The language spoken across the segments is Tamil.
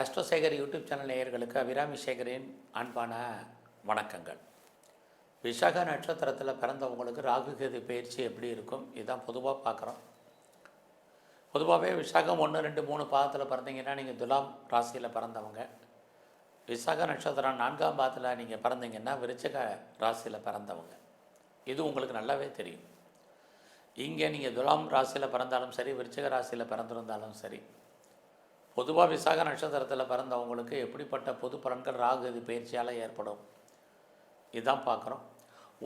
ஆஸ்ட்ரோசேகர் யூடியூப் சேனல் நேயர்களுக்கு அபிராமி சேகரின் அன்பான வணக்கங்கள். விசாக நட்சத்திரத்தில் பிறந்தவங்களுக்கு ராகுகேது பயிற்சி எப்படி இருக்கும்? இதுதான் பொதுவாக பார்க்குறோம். பொதுவாகவே விசாகம் ஒன்று ரெண்டு மூணு பாதத்தில் பிறந்தீங்கன்னா நீங்கள் துலாம் ராசியில் பிறந்தவங்க. விசாக நட்சத்திரம் நான்காம் பாதத்தில் நீங்கள் பிறந்தீங்கன்னா விருச்சக ராசியில் பிறந்தவங்க. இது உங்களுக்கு நல்லாவே தெரியும். இங்கே நீங்கள் துலாம் ராசியில் பிறந்தாலும் சரி விருச்சக ராசியில் பிறந்திருந்தாலும் சரி பொதுவாக விசாக நட்சத்திரத்தில் பிறந்தவங்களுக்கு எப்படிப்பட்ட பொது பலன்கள் ராகு இது பயிற்சியால் ஏற்படும். இதுதான் பார்க்குறோம்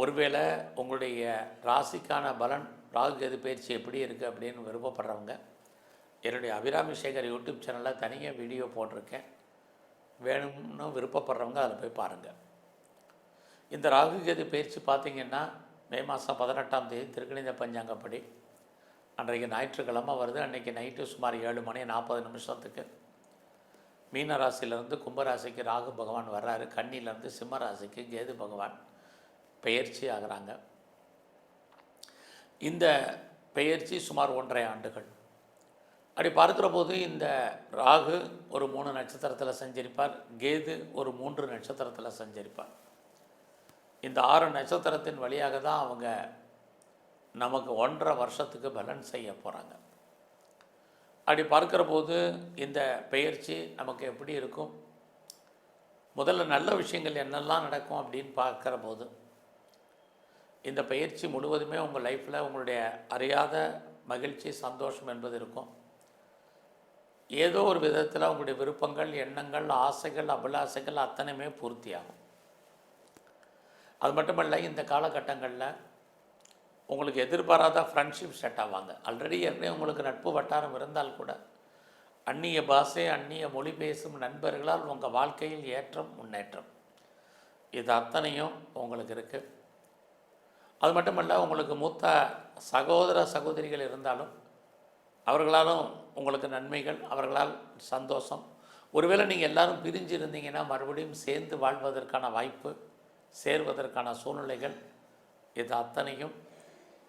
ஒருவேளை உங்களுடைய ராசிக்கான பலன் ராகு எது பயிற்சி எப்படி இருக்குது அப்படின்னு விருப்பப்படுறவங்க என்னுடைய அபிராமி சேகர் யூடியூப் சேனலில் தனியாக வீடியோ போட்டிருக்கேன். வேணும்னு விருப்பப்படுறவங்க அதில் போய் பாருங்கள் இந்த ராகு கேது பயிற்சி பார்த்தீங்கன்னா மே மாதம் பதினெட்டாம் தேதி திருக்கணித பஞ்சாங்கப்படி அன்றைக்கு ஞாயிற்றுக்கிழமை வருது. அன்றைக்கி நைட்டு சுமார் ஏழு மணி நாற்பது நிமிஷத்துக்கு. மீனராசிலேருந்து கும்பராசிக்கு ராகு பகவான் வர்றாரு. கன்னியிலேருந்து சிம்மராசிக்கு கேது பகவான் பெயர்ச்சி ஆகிறாங்க. இந்த பெயர்ச்சி சுமார் ஒன்றரை ஆண்டுகள். அப்படி பார்க்குற போது இந்த ராகு ஒரு மூணு நட்சத்திரத்தில் சஞ்சரிப்பார். கேது ஒரு மூன்று நட்சத்திரத்தில் சஞ்சரிப்பார். இந்த ஆறு நட்சத்திரத்தின் வழியாக தான் அவங்க நமக்கு ஒன்றரை வருஷத்துக்கு பலன் செய்ய போகிறாங்க அப்படி பார்க்குற போது இந்த பெயர்ச்சி நமக்கு எப்படி இருக்கும்? முதல்ல நல்ல விஷயங்கள் என்னெல்லாம் நடக்கும் அப்படின்னு பார்க்குற போது இந்த பயிற்சி முழுவதுமே உங்கள் லைஃப்பில் உங்களுடைய அறியாத மகிழ்ச்சி சந்தோஷம் என்பது இருக்கும். ஏதோ ஒரு விதத்தில் உங்களுடைய விருப்பங்கள் எண்ணங்கள் ஆசைகள் அபிலாசைகள் அத்தனையுமே பூர்த்தியாகும். அது மட்டுமல்ல இந்த காலகட்டங்களில் உங்களுக்கு எதிர்பாராத ஃப்ரெண்ட்ஷிப் செட் ஆவாங்க. ஆல்ரெடி ஏற்கனவே உங்களுக்கு நட்பு வட்டாரம் இருந்தால் கூட அந்நிய பாஷை அந்நிய மொழி பேசும் நண்பர்களால் உங்கள் வாழ்க்கையில் ஏற்றம் முன்னேற்றம். இது அத்தனையும் உங்களுக்கு இருக்குது அது மட்டுமல்ல உங்களுக்கு மூத்த சகோதர சகோதரிகள் இருந்தாலும் அவர்களாலும் உங்களுக்கு நன்மைகள் அவர்களால் சந்தோஷம். ஒருவேளை நீங்கள் எல்லோரும் பிரிஞ்சு இருந்தீங்கன்னா மறுபடியும் சேர்ந்து வாழ்வதற்கான வாய்ப்பு சேர்வதற்கான சூழ்நிலைகள் இது அத்தனையும்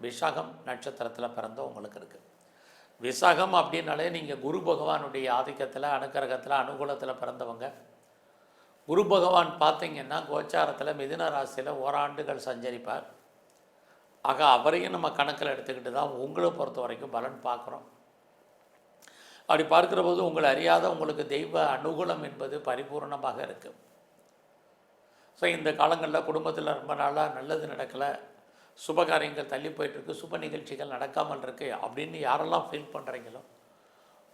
விசாகம் நட்சத்திரத்தில் பிறந்த உங்களுக்கு இருக்குது விசாகம் அப்படின்னாலே நீங்கள் குரு பகவானுடைய ஆதிக்கத்தில் அனுக்கிரகத்தில் அனுகூலத்தில் பிறந்தவங்க. குரு பகவான் பார்த்தீங்கன்னா கோச்சாரத்தில் மிதுன ராசியில் ஓராண்டுகள் சஞ்சரிப்பார். ஆக அவரையும் நம்ம கணக்கில் எடுத்துக்கிட்டு தான் உங்களை பொறுத்த வரைக்கும் பலன் பார்க்குறோம். அப்படி பார்க்குற போது உங்களை அறியாத உங்களுக்கு தெய்வ அனுகூலம் என்பது பரிபூர்ணமாக இருக்குது ஸோ இந்த காலங்களில் குடும்பத்தில் ரொம்ப நாளாக நல்லது நடக்கலை. சுபகாரியங்கள் தள்ளி போயிட்டுருக்கு சுப நிகழ்ச்சிகள் நடக்காமல் இருக்குது அப்படின்னு யாரெல்லாம் ஃபீல் பண்ணுறீங்களோ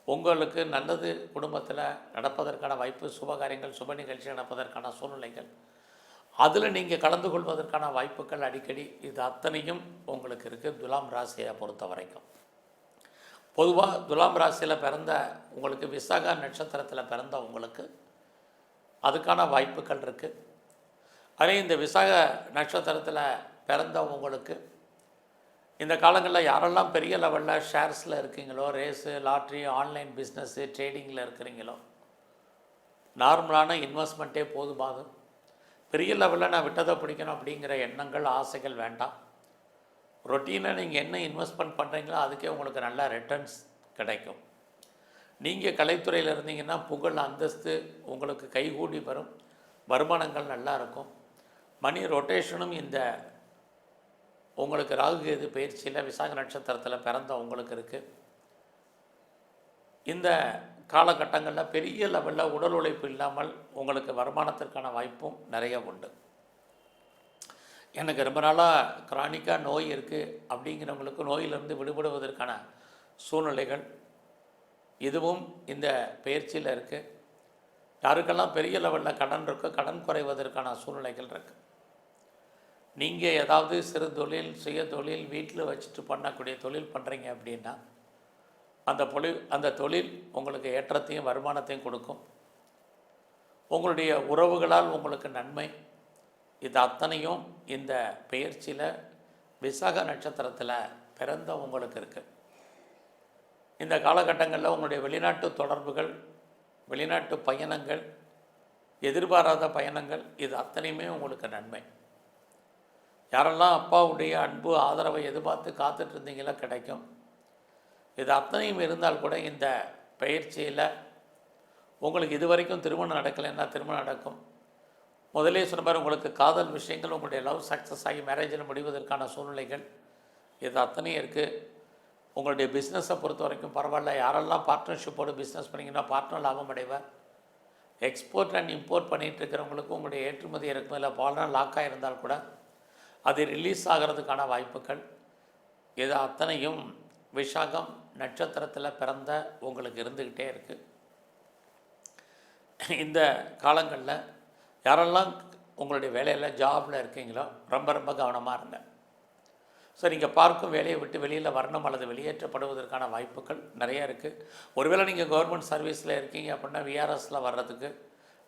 உங்களுக்கு நல்லது குடும்பத்தில் நடப்பதற்கான வாய்ப்பு சுபகாரியங்கள் சுப நிகழ்ச்சி நடப்பதற்கான சூழ்நிலைகள் அதில் நீங்கள் கலந்து கொள்வதற்கான வாய்ப்புகள் அடிக்கடி இது அத்தனையும் உங்களுக்கு இருக்குது துலாம் ராசியை பொறுத்த வரைக்கும். பொதுவாக துலாம் ராசியில் பிறந்த உங்களுக்கு விசாகா நட்சத்திரத்தில் பிறந்த உங்களுக்கு அதுக்கான வாய்ப்புகள் இருக்குது அதே இந்த விசாக நட்சத்திரத்தில் பிறந்த உங்களுக்கு இந்த காலங்களில் யாரெல்லாம் பெரிய லெவலில் ஷேர்ஸில் இருக்கீங்களோ ரேஸு லாட்ரி ஆன்லைன் பிஸ்னஸ்ஸு ட்ரேடிங்கில் இருக்கிறீங்களோ நார்மலான இன்வெஸ்ட்மெண்ட்டே போதுமாகும் பெரிய லெவலில் நான் விட்டதை பிடிக்கணும் அப்படிங்கிற எண்ணங்கள் ஆசைகள் வேண்டாம். ரொட்டீனாக நீங்கள் என்ன இன்வெஸ்ட்மெண்ட் பண்ணுறீங்களோ அதுக்கே உங்களுக்கு நல்ல ரிட்டர்ன்ஸ் கிடைக்கும். நீங்கள் கலைத்துறையில் இருந்தீங்கன்னா புகழ் அந்தஸ்து உங்களுக்கு கைகூடி வரும். வருமானங்கள் நல்லா இருக்கும். மணி ரொட்டேஷனும் இந்த உங்களுக்கு ராகு கேது பயிற்சியில் விசாக நட்சத்திரத்தில் பிறந்த உங்களுக்கு இருக்குது இந்த காலகட்டங்களில் பெரிய லெவலில் உடல் உழைப்பு இல்லாமல் உங்களுக்கு வருமானத்திற்கான வாய்ப்பும் நிறைய உண்டு. எனக்கு ரொம்ப நாளாக கிரானிக்காக நோய் இருக்குது அப்படிங்கிறவங்களுக்கு நோயிலிருந்து விடுபடுவதற்கான சூழ்நிலைகள் இதுவும் இந்த பயிற்சியில் இருக்குது யாருக்கெல்லாம் பெரிய லெவலில் கடன் இருக்கோ கடன் குறைவதற்கான சூழ்நிலைகள் இருக்குது நீங்கள் ஏதாவது சிறு தொழில் சுய தொழில் வீட்டில் வச்சுட்டு பண்ணக்கூடிய தொழில் பண்ணுறீங்க அப்படின்னா அந்த பொழி அந்த தொழில் உங்களுக்கு ஏற்றத்தையும் வருமானத்தையும் கொடுக்கும். உங்களுடைய உறவுகளால் உங்களுக்கு நன்மை. இது அத்தனையும் இந்த பயிற்சியில் விசாக நட்சத்திரத்தில் பிறந்த உங்களுக்கு இருக்குது இந்த காலகட்டங்களில் உங்களுடைய வெளிநாட்டு தொடர்புகள் வெளிநாட்டு பயணங்கள் எதிர்பாராத பயணங்கள் இது அத்தனையுமே உங்களுக்கு நன்மை. யாரெல்லாம் அப்பாவுடைய அன்பு ஆதரவை எதிர்பார்த்து காத்துட்டு இருந்தீங்களோ கிடைக்கும். இது அத்தனையும் இருந்தால் கூட இந்த பயிற்சியில் உங்களுக்கு இது வரைக்கும் திருமணம் நடக்கலைன்னா திருமணம் நடக்கும்? முதலே சொன்ன மாதிரி உங்களுக்கு காதல் விஷயங்கள் உங்களுடைய லவ் சக்ஸஸ் ஆகி மேரேஜில் முடிவதற்கான சூழ்நிலைகள் இது அத்தனையும் இருக்குது உங்களுடைய பிஸ்னஸை பொறுத்த வரைக்கும் பரவாயில்ல. யாரெல்லாம் பார்ட்னர்ஷிப்போடு பிஸ்னஸ் பண்ணிங்கன்னா பார்ட்னர் லாபம் அடைவார். எக்ஸ்போர்ட் அண்ட் இம்போர்ட் பண்ணிகிட்டு இருக்கிறவங்களுக்கு உங்களுடைய ஏற்றுமதி இறக்குமதியில் பால்னா லாக்காக இருந்தால் கூட அது ரிலீஸ் ஆகிறதுக்கான வாய்ப்புகள். இது அத்தனையும் விஷாகம் நட்சத்திரத்தில் பிறந்த உங்களுக்கு இருந்துக்கிட்டே இருக்குது இந்த காலங்களில் யாரெல்லாம் உங்களுடைய வேலையில் ஜாபில் இருக்கீங்களோ ரொம்ப ரொம்ப கவனமாக இருங்க. ஸோ நீங்கள் பார்க்கும் வேலையை விட்டு வெளியில் வரணும் அல்லது வெளியேற்றப்படுவதற்கான வாய்ப்புகள் நிறைய இருக்குது ஒருவேளை நீங்கள் கவர்மெண்ட் சர்வீஸில் இருக்கீங்க அப்படின்னா விஆர்எஸில் வர்றதுக்கு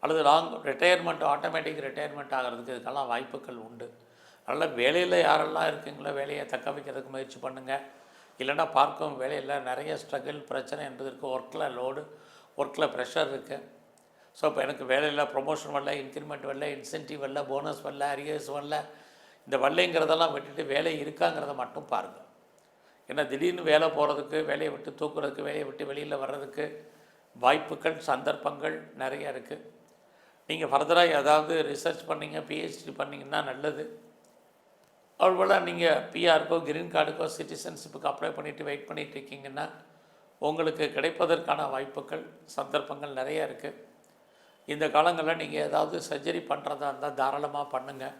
அல்லது லாங் ரிட்டையர்மெண்ட் ஆட்டோமேட்டிக் ரிட்டையர்மெண்ட் ஆகிறதுக்கு இதுக்கெல்லாம் வாய்ப்புகள் உண்டு. அதனால் வேலையில் யாரெல்லாம் இருக்கீங்களோ வேலையை தக்க வைக்கிறதுக்கு முயற்சி பண்ணுங்கள் இல்லைன்னா பார்க்கும் வேலையில் நிறைய ஸ்ட்ரகிள் பிரச்சனை என்பதற்கு ஒர்க்கில் லோடு ஒர்க்கில் ப்ரெஷர் இருக்குது ஸோ இப்போ எனக்கு வேலையில் ப்ரொமோஷன் வரல இன்க்ரிமெண்ட் வரல இன்சென்டிவ் வரல போனஸ் வரல அரியர்ஸ் வரல. இந்த வரலைங்கிறதெல்லாம் விட்டுட்டு வேலை இருக்காங்கிறத மட்டும் பாருங்கள் ஏன்னா திடீர்னு வேலை போகிறதுக்கு வேலையை விட்டு தூக்குறதுக்கு வேலையை விட்டு வெளியில் வர்றதுக்கு வாய்ப்புகள் சந்தர்ப்பங்கள் நிறைய இருக்குது நீங்கள் ஃபர்தராக ஏதாவது ரிசர்ச் பண்ணீங்க பிஹெச்டி பண்ணிங்கன்னா நல்லது. அவ்வளோ நீங்கள் பிஆருக்கோ கிரீன் கார்டுக்கோ சிட்டிசன்ஷிப்புக்கு அப்ளை பண்ணிவிட்டு வெயிட் பண்ணிகிட்டு இருக்கீங்கன்னா உங்களுக்கு கிடைப்பதற்கான வாய்ப்புகள் சந்தர்ப்பங்கள் நிறைய இருக்குது இந்த காலங்களில் நீங்கள் ஏதாவது சர்ஜரி பண்ணுறதா இருந்தால் தாராளமாக பண்ணுங்கள்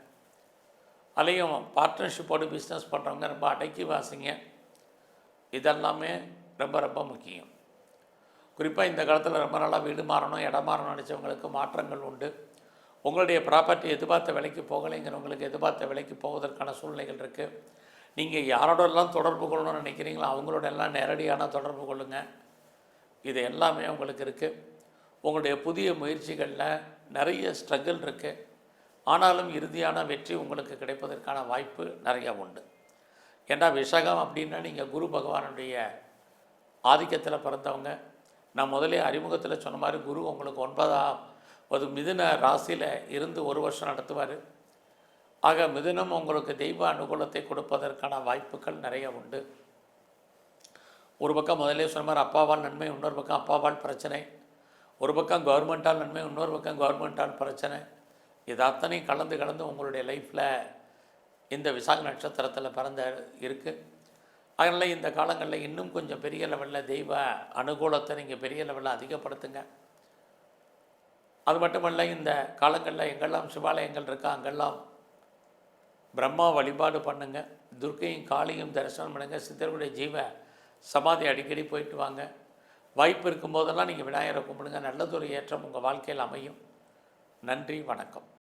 அதையும் பார்ட்னர்ஷிப்போடு பிஸ்னஸ் பண்ணுறவங்க ரொம்ப அடக்கி வாசிங்க. இதெல்லாமே ரொம்ப ரொம்ப முக்கியம். குறிப்பாக இந்த காலத்தில் ரொம்ப நாளாக வீடு மாறணும் இடம் மாறணும் நினச்சவங்களுக்கு மாற்றங்கள் உண்டு. உங்களுடைய ப்ராப்பர்ட்டி எதிர்பார்த்த விலைக்கு போகலைங்கிறவங்களுக்கு எதிர்பார்த்த விலைக்கு போவதற்கான சூழ்நிலைகள் இருக்குது நீங்கள் யாரோடெல்லாம் தொடர்பு கொள்ளணும்னு நினைக்கிறீங்களோ அவங்களோட எல்லாம் நேரடியான தொடர்பு கொள்ளுங்கள் இது எல்லாமே உங்களுக்கு இருக்குது உங்களுடைய புதிய முயற்சிகளில் நிறைய ஸ்ட்ரகிள் இருக்குது ஆனாலும் இறுதியான வெற்றி உங்களுக்கு கிடைப்பதற்கான வாய்ப்பு நிறையா உண்டு. ஏன்னா விஷகம் அப்படின்னா நீங்கள் குரு பகவானுடைய ஆதிக்கத்தில் பிறந்தவங்க. நான் முதலே அறிமுகத்தில் சொன்ன மாதிரி குரு உங்களுக்கு ஒன்பதாம் ஒரு மிதுன ராசியில் இருந்து ஒரு வருஷம் நடத்துவார். ஆக மிதுனம் உங்களுக்கு தெய்வ அனுகூலத்தை கொடுப்பதற்கான வாய்ப்புகள் நிறைய உண்டு. ஒரு பக்கம் முதலே சொன்ன மாதிரி அப்பாவால் நன்மை இன்னொரு பக்கம் அப்பாவால் பிரச்சனை. ஒரு பக்கம் கவர்மெண்ட்டால் நன்மை இன்னொரு பக்கம் கவர்மெண்ட்டால் பிரச்சனை. இது அத்தனையும் கலந்து கலந்து உங்களுடைய லைஃப்பில் இந்த விசாக நட்சத்திரத்தில் பிறந்த இருக்குது அதனால் இந்த காலங்களில் இன்னும் கொஞ்சம் பெரிய லெவலில் தெய்வ அனுகூலத்தை நீங்கள் பெரிய லெவலில் அதிகப்படுத்துங்க. அது மட்டுமல்ல இந்த காலங்களில் எங்கெல்லாம் சிவாலயங்கள் இருக்கா அங்கெல்லாம் பிரம்மா வழிபாடு பண்ணுங்க. துர்க்கையும் காளியும் தரிசனம் பண்ணுங்க. சித்தருடைய ஜீவ சமாதி அடிக்கடி போயிட்டு வாங்க. வாய்ப்பு இருக்கும்போதெல்லாம் நீங்கள் விநாயகரை கும்பிடுங்க. நல்லதொரு ஏற்றம் உங்கள் வாழ்க்கையில் அமையும். நன்றி வணக்கம்.